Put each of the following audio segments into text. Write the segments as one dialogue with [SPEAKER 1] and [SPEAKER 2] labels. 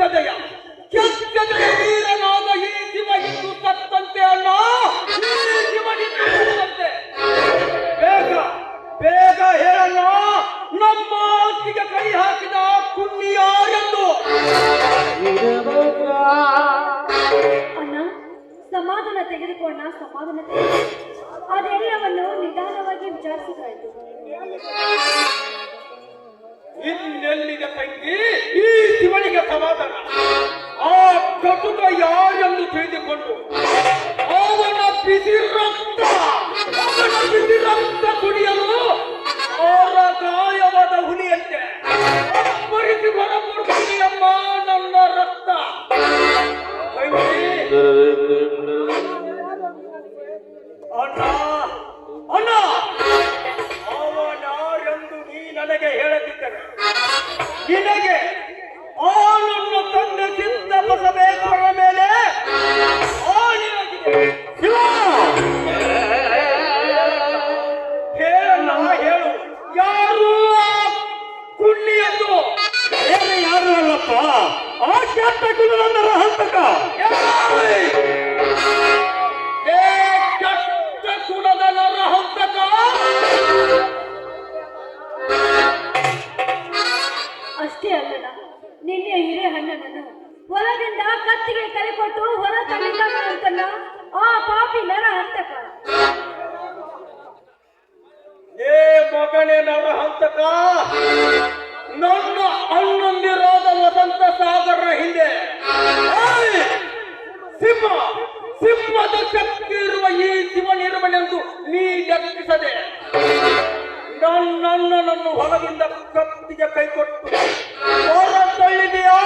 [SPEAKER 1] ಕೆಚ್ಚದೆಯ ಕೆಚ್ಚದೆಯ ವೀರನಾದ ಈ ಶಿವ ಇದ್ದು ಸತ್ತಂತೆ ಅಣ್ಣ. ಈ ಶಿವ ಇದ್ದು ಸತ್ತಂತೆ. ಬೇಗ ಬೇಗ ಹೇಳಣ್ಣ. ನಮ್ಮ ಆಸ್ತಿಗೆ ಕೈ ಹಾಕಿದ ಕುಮ್ಮಿ ಯಾರೆಂದು?
[SPEAKER 2] ಅಣ್ಣ ಸಮಾಧಾನ ತೆಗೆದುಕೊಂಡ ಸಮಾಧಾನ ಅದೆಲ್ಲವನ್ನು ನಿಧಾನವಾಗಿ ವಿಚಾರಿಸಿದ್ರಾಯ್ತು.
[SPEAKER 1] ಇನ್ನೆಲ್ಲಿಗೆ ತಂಗಿ? ಈ ಶಿವನಿಗೆ ಸಮಾಧಾನ. ಆ ಕಟುಕ ಯಾರೆಂದು ತಿಳಿದುಕೊಂಡು ಅವನ ಬಿಸಿ ರಕ್ತ, ಅವನ ಬಿಸಿ ರಕ್ತ ಕುಡಿಯಲು ಅವರ ಗಾಯವಾದ ಹುಲಿಯಂತೆ. ಅಪ್ಪರಿಸಿ ಹೊರಬರುತ್ತೀನಿ ಅಮ್ಮ ನನ್ನ ರಕ್ತ. ಅಣ್ಣ ಅಣ್ಣ ಅವನಾರೆಂದು ನೀ ನನಗೆ ಹೇಳದಿದ್ದರೆ ನಿನಗೆ ಆನನ್ನು ನನ್ನ ತಂದೆ ಸಿದ್ಧ ಬಸವೇಶ್ವರ ಮೇಲೆ! ಹೇಳಣ್ಣ ಹೇಳು. ಯಾರು
[SPEAKER 3] ಯಾರು ಅಲ್ಲಪ್ಪ. ಆ ಕೆಟ್ಟ ಕುಲದಂದರ ಹಂತಕ
[SPEAKER 1] ಕೆಟ್ಟ ಕುಲದ ಅಷ್ಟೇ
[SPEAKER 2] ಕತ್ತಿಗೆ ಕರೆ ಕೊಟ್ಟು ಹೊರ ತಂದಿದ್ದಾಗಲ್ಲ ಆ ಪಾಪಿ ನರ ಹಂತಕ.
[SPEAKER 1] ಏ ಮಗನೇ ನರಹಂತಕ ನನ್ನ ಅಣ್ಣಂದಿರಾದ ವಸಂತ ಸಾಗರ ಹಿಂದೆ ಸಿಂಹ, ಸಿಂಹದ ಶಕ್ತಿ ಇರುವ ಈ ಶಿವನಿರುವನೆಂದು ನೀ ಲೆಕ್ಕಿಸದೆ. ನನ್ನನ್ನು ಹೊಲದಿಂದ ಕತ್ತಿಗೆ ಕೈ ಕೊಟ್ಟು ಹೊರ ತಳ್ಳಿದೆಯಾ?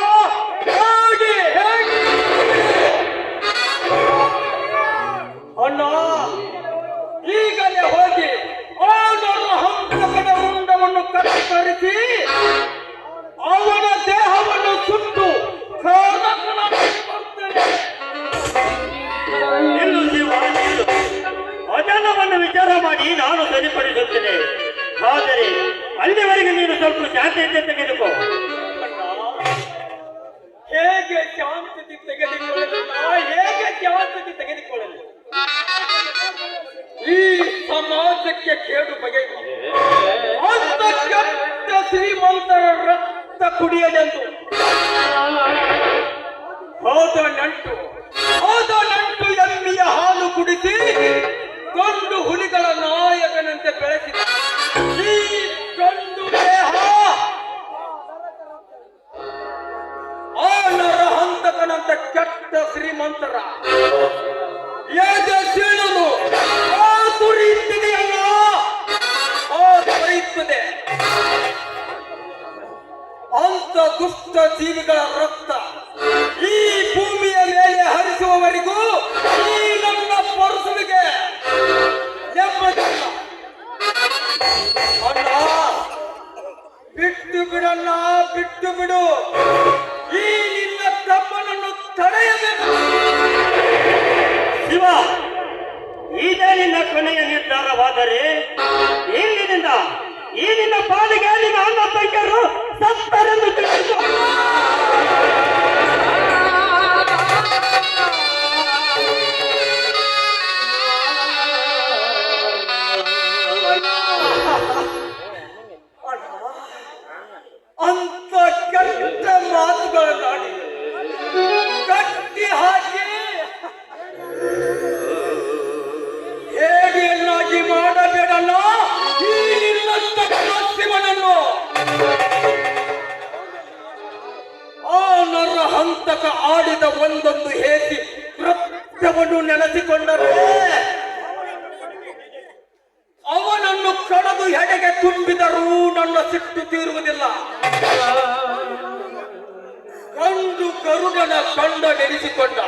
[SPEAKER 3] ಮಾಡಿ ನಾನು ಸರಿಪಡಿಸುತ್ತೇನೆ. ಆದರೆ ಅಲ್ಲಿವರೆಗೆ ನೀನು ಸ್ವಲ್ಪ ಶಾಂತಿಯಿಂದ ತೆಗೆದುಕೋ.
[SPEAKER 1] ಹೇಗೆ ಶಾಂತತೆ ತೆಗೆದುಕೊಳ್ಳಲು ಹೇಗೆ ಶಾಂತತೆ ತೆಗೆದುಕೊಳ್ಳಲು ಈ ಸಮಾಜಕ್ಕೆ ಕೇಡು ಬಗೆಯುವ ಅಂತ ಶ್ರೀಮಂತರ ರಕ್ತ ಕುಡಿಯಲೆಂದು. ಹೋದ ನಂಟು ಹೋದ ನಂಟು ಎಮ್ಮಿಯ ಹಾಲು ಕುಡಿಸಿ ಗಂಡು ಹುಲಿಗಳ ನಾಯಕನಂತೆ ಬೆಳೆಸಿದ ಈ ದೇಹ. ಆ ನರಹಂತಕನಂತೆ ಕೆಟ್ಟ ಶ್ರೀಮಂತರ. ಬಿಟ್ಟು ಬಿಡಲ್ಲ, ಬಿಟ್ಟು ಬಿಡು. ಈ ನಿನ್ನ ತಮ್ಮನನ್ನು ತಡೆಯಬೇಕು.
[SPEAKER 3] ಶಿವ ಇದೇ ನಿನ್ನ ಕೊನೆಯ ನಿರ್ಧಾರವಾದರೆ ಇಲ್ಲಿನಿಂದ ಈ ನಿನ್ನ ಪಾಲಿಗೆ ನಿನ್ನ ಅಣ್ಣ ತಂಗಿಯರು ಸತ್ತರೆಂದು ತಿಳಿಸು.
[SPEAKER 1] ನರ ಆಡಿದ ಒಂದೊಂದು ಹೇಸಿ ಕೃತ್ಯವನ್ನು ನೆನೆಸಿಕೊಂಡರೆ? ಅವನನ್ನು ಕಡದು ಹೆಡೆಗೆ ತುಂಬಿದರೂ ನನ್ನ ಸಿಟ್ಟು ತೀರುವುದಿಲ್ಲ. ಕಂಡು ಗರುಡನ ಕಂಡ ನೆನೆಸಿಕೊಂಡ.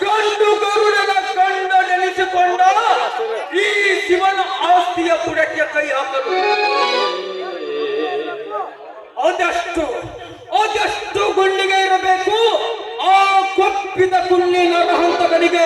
[SPEAKER 1] ಕಂಡು ಗರುಡನ ಕಂಡ ನೆನೆಸಿಕೊಂಡ ಈ ಶಿವನ ಆಸ್ತಿಯ ಬುಡಕ್ಕೆ ಕೈ ಹಾಕಲು. ತಪ್ಪಿದ ಕುಲ್ಲಿ ನರಹಂತಕನಿಗೆ